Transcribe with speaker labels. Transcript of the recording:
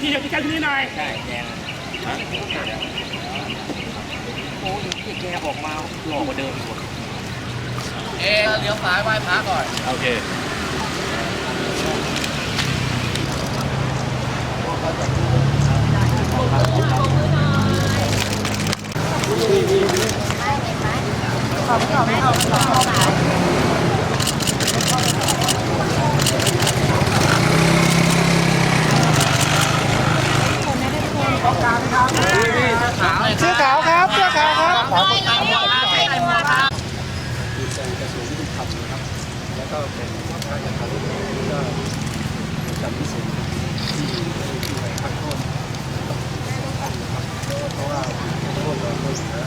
Speaker 1: พี่เดี๋ยวพี่แกที่นี่หน่อย
Speaker 2: ใช่แกโอ้ยแกออกมาหล่อกว่าเดิมอีกว่ะ
Speaker 3: เอ๊ะเลี้ยวซ้ายไหว้พระก่อน
Speaker 1: โอเค
Speaker 3: เสื้อขาวครับเสื้อขาวครับขอคนตามหัวพระใส่หัวพระ
Speaker 4: คือเป็นกระทรวงยุติธรรมนะครับ แล้วก็เป็นการจัดการเลือกตั้งที่ก็จำพิเศษที่ที่ในพักโทษนะครับเพราะว่าโทษเราก็เหลือ